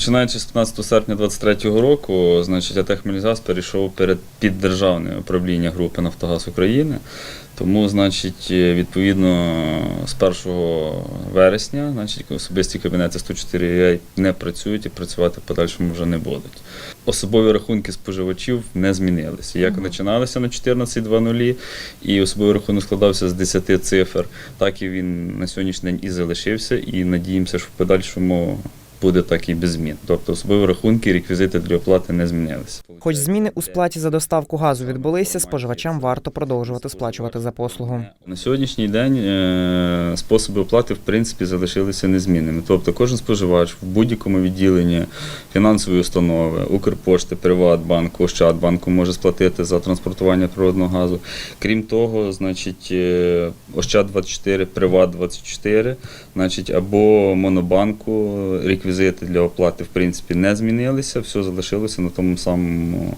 Починаючи з 15 серпня 2023 року, значить, АТ «Хмельгаз» перейшов перед під державне управління групи Нафтогаз України. Тому, значить, е, відповідно, з 1 вересня, значить, особисті кабінети 104 не працюють і працювати в подальшому вже не будуть. Особові рахунки споживачів не змінилися. Як починалися на 14.00, і особовий рахунок складався з 10 цифр, так і він на сьогоднішній день і залишився, і надіємося, що в подальшому буде так і без змін. Тобто особові рахунки, реквізити для оплати не змінилися. Хоч зміни у сплаті за доставку газу відбулися, споживачам варто продовжувати сплачувати за послугу. На сьогоднішній день е, способи оплати в принципі залишилися незмінними. Тобто кожен споживач в будь-якому відділенні фінансової установи, Укрпошти, Приватбанку, Ощадбанку може сплатити за транспортування природного газу. Крім того, значить, е, Ощад24, Приват24, значить, або Монобанку реквізити для оплати в принципі не змінилися, все залишилося на тому самому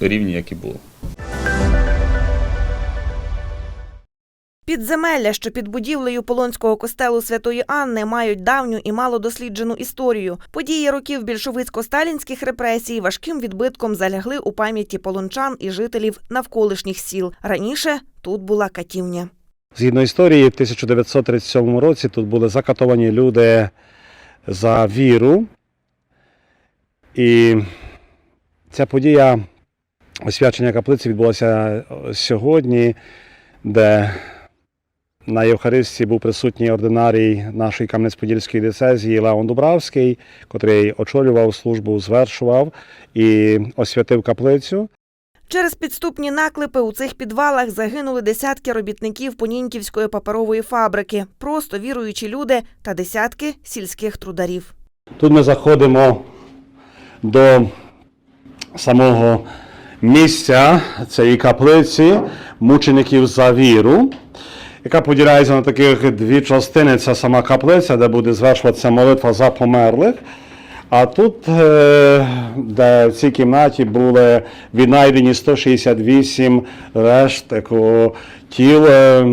рівні, як і було. Підземелля, що під будівлею Полонського костелу Святої Анни, мають давню і малодосліджену історію. Події років більшовицько-сталінських репресій важким відбитком залягли у пам'яті полончан і жителів навколишніх сіл. Раніше тут була катівня. Згідно історії, в 1937 році тут були закатовані люди за віру. І ця подія освячення каплиці відбулася сьогодні, де на Євхаристії був присутній ординарій нашої Кам'янець-Подільської дицезії Леон Дубравський, котрий очолював службу, звершував і освятив каплицю. Через підступні наклепи у цих підвалах загинули десятки робітників Понінківської паперової фабрики, просто віруючі люди та десятки сільських трударів. Тут ми заходимо до самого місця цієї каплиці мучеників за віру, яка поділяється на таких дві частини. Це сама каплиця, де буде звершуватися молитва за померлих. А тут, е, де в цій кімнаті були віднайдені 168 решт такого тіл, е,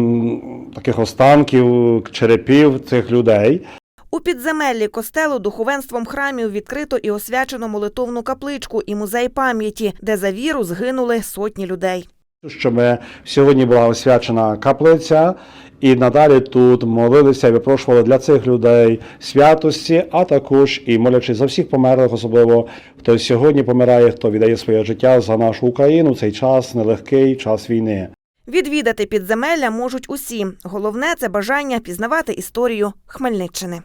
таких останків, черепів цих людей. У підземеллі костелу духовенством храмів відкрито і освячено молитовну капличку і музей пам'яті, де за віру згинули сотні людей. Щоб сьогодні була освячена каплиця, і надалі тут молилися і випрошували для цих людей святості, а також і молячи за всіх померлих, особливо хто сьогодні помирає, хто віддає своє життя за нашу Україну. Цей час нелегкий час війни. Відвідати підземелля можуть усі. Головне це бажання пізнавати історію Хмельниччини.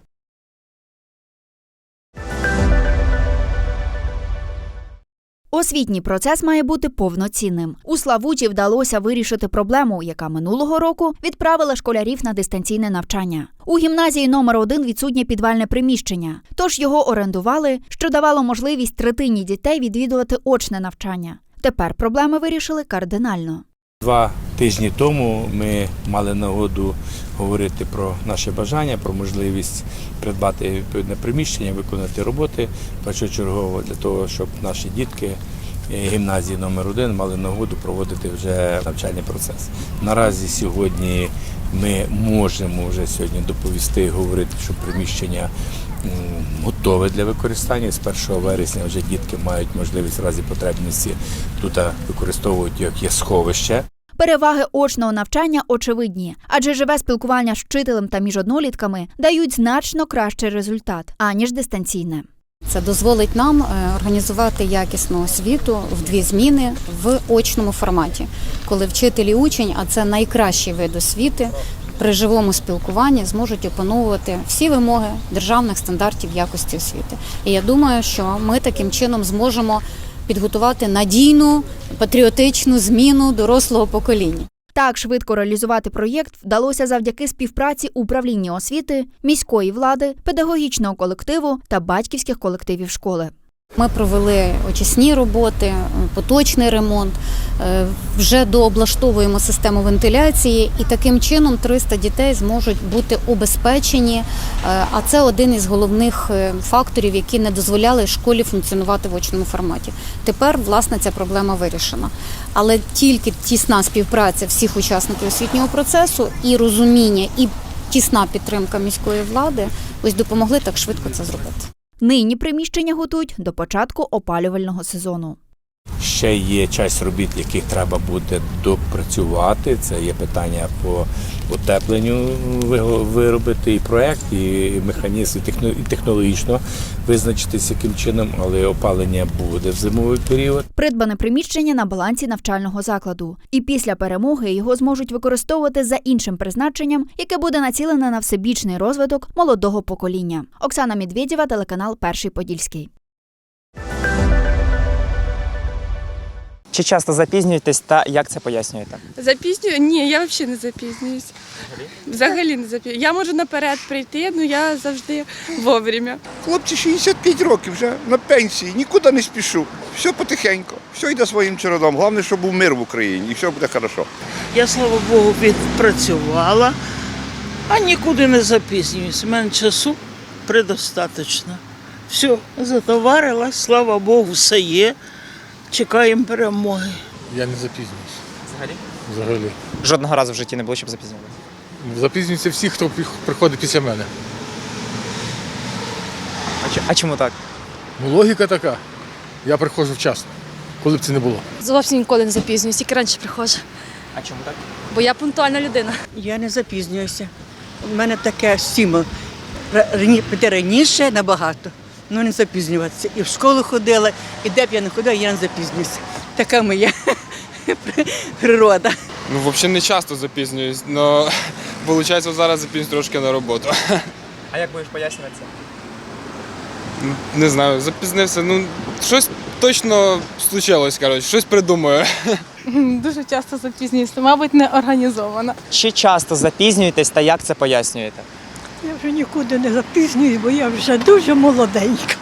Освітній процес має бути повноцінним. У Славуті вдалося вирішити проблему, яка минулого року відправила школярів на дистанційне навчання. У гімназії номер 1 відсутнє підвальне приміщення, тож його орендували, що давало можливість третині дітей відвідувати очне навчання. Тепер проблеми вирішили кардинально. Два тижні тому ми мали нагоду говорити про наше бажання, про можливість придбати відповідне приміщення, виконати роботи першочергово для того, щоб наші дітки е, гімназії номер 1 мали нагоду проводити вже навчальний процес. Наразі сьогодні ми можемо вже сьогодні доповісти говорити, що приміщення готове для використання. З 1 вересня вже дітки мають можливість в разі потребності тут використовувати як є сховище. Переваги очного навчання очевидні, адже живе спілкування з вчителем та між однолітками дають значно кращий результат, аніж дистанційне. Це дозволить нам е, організувати якісну освіту в дві зміни в очному форматі, коли вчитель і учень, а це найкращий вид освіти, при живому спілкуванні зможуть опановувати всі вимоги державних стандартів якості освіти. І я думаю, що ми таким чином зможемо підготувати надійну патріотичну зміну дорослого покоління. Так швидко реалізувати проєкт вдалося завдяки співпраці управління освіти, міської влади, педагогічного колективу та батьківських колективів школи. Ми провели очисні роботи, поточний ремонт, е, вже дооблаштовуємо систему вентиляції, і таким чином 300 дітей зможуть бути убезпечені. Е, А це один із головних е, факторів, які не дозволяли школі функціонувати в очному форматі. Тепер, власне, ця проблема вирішена. Але тільки тісна співпраця всіх учасників освітнього процесу і розуміння, і тісна підтримка міської влади ось допомогли так швидко це зробити. Нині приміщення готують до початку опалювального сезону. Ще є часть робіт, яких треба буде допрацювати. Це є питання по утепленню виробити і проект, і механізм, і технологічно визначитися яким чином, але опалення буде в зимовий період. Придбане приміщення на балансі навчального закладу. І після перемоги його зможуть використовувати за іншим призначенням, яке буде націлене на всебічний розвиток молодого покоління. Оксана Медведєва, телеканал Перший Подільський. Чи часто запізнюєтесь та як це пояснюєте? Запізнюю? Ні, я взагалі не запізнююсь. Взагалі не запізнююсь. Я можу наперед прийти, але я завжди вовремя. Хлопці 65 років вже на пенсії, нікуди не спішу. Все потихеньку, все йде своїм чередом. Головне, щоб був мир в Україні і все буде хорошо. Я, слава Богу, відпрацювала, а нікуди не запізнююсь. У мене часу предостаточно. Все, затоварилась, слава Богу, все є. Чекаємо перемоги. Я не запізнююсь. Взагалі? Взагалі. Жодного разу в житті не було, щоб запізнювати. Запізнюються всі, хто приходить після мене. А чому так? Ну, логіка така. Я приходжу вчасно, коли б це не було. Зовсім ніколи не запізнююсь, тільки раніше приходжу. А чому так? Бо я пунктуальна людина. Я не запізнююся. У мене таке стимул. Піти раніше набагато, ну не запізнюватися. І в школу ходила, і де б я не ходила, я не запізнююся. Така моя природа. Ну, взагалі не часто запізнююсь, але виходить, зараз запізнююсь трошки на роботу. А як будеш пояснювати це? Не знаю, запізнився. Ну, щось точно случилось, коротше, щось придумаю. Дуже часто запізнююся, мабуть, не організована. Чи часто запізнюєтесь та як це пояснюєте? Я вже нікуди не запізнююсь, бо я вже дуже молоденька.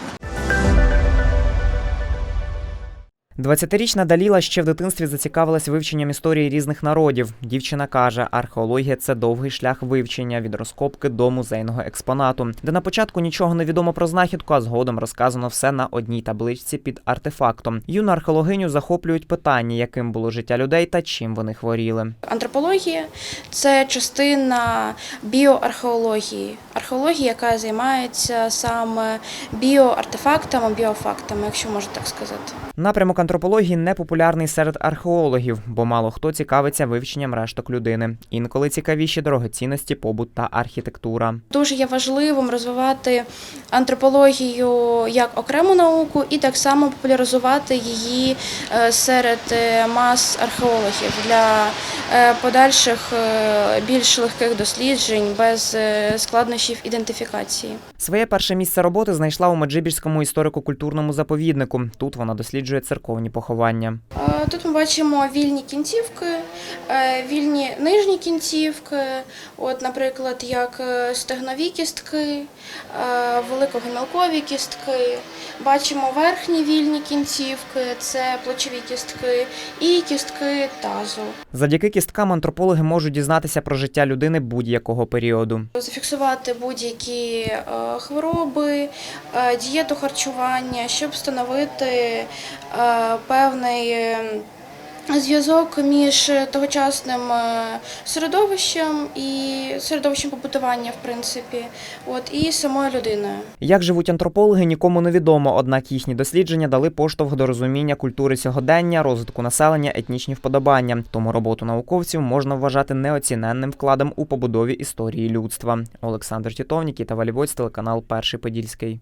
20-річна Даліла ще в дитинстві зацікавилась вивченням історії різних народів. Дівчина каже, археологія це довгий шлях вивчення від розкопки до музейного експонату, де на початку нічого не відомо про знахідку, а згодом розказано все на одній табличці під артефактом. Юну археологиню захоплюють питання, яким було життя людей та чим вони хворіли. Антропологія це частина біоархеології. Археологія, яка займається саме біоартефактами, біофактами, якщо можна так сказати. Напрямок антропології не популярний серед археологів, бо мало хто цікавиться вивченням решток людини. Інколи цікавіші дорогоцінності, побут та архітектура. Дуже є важливим розвивати антропологію як окрему науку і так само популяризувати її е, серед е, мас археологів для е, подальших більш легких досліджень без складнощів ідентифікації. Своє перше місце роботи знайшла у Меджибірському історико-культурному заповіднику. Тут вона досліджує церковні поховання. Е, Тут ми бачимо вільні кінцівки, е, вільні нижні кінцівки, от, наприклад, як е, стегнові кістки, великогомілкові кістки. Бачимо верхні вільні кінцівки, це плечові кістки і кістки тазу. Завдяки кісткам антропологи можуть дізнатися про життя людини будь-якого періоду. Зафіксувати будь-які хвороби, дієту харчування, щоб встановити певний е, зв'язок між тогочасним е, середовищем і середовищем побутування, в принципі, от і самою людиною. Як живуть антропологи, нікому не відомо, однак їхні дослідження дали поштовх до розуміння культури сьогодення, розвитку населення, етнічні вподобання. Тому роботу науковців можна вважати неоціненним вкладом у побудові історії людства. Олександр Тітовнік та Валівоць, телеканал Перший Подільський.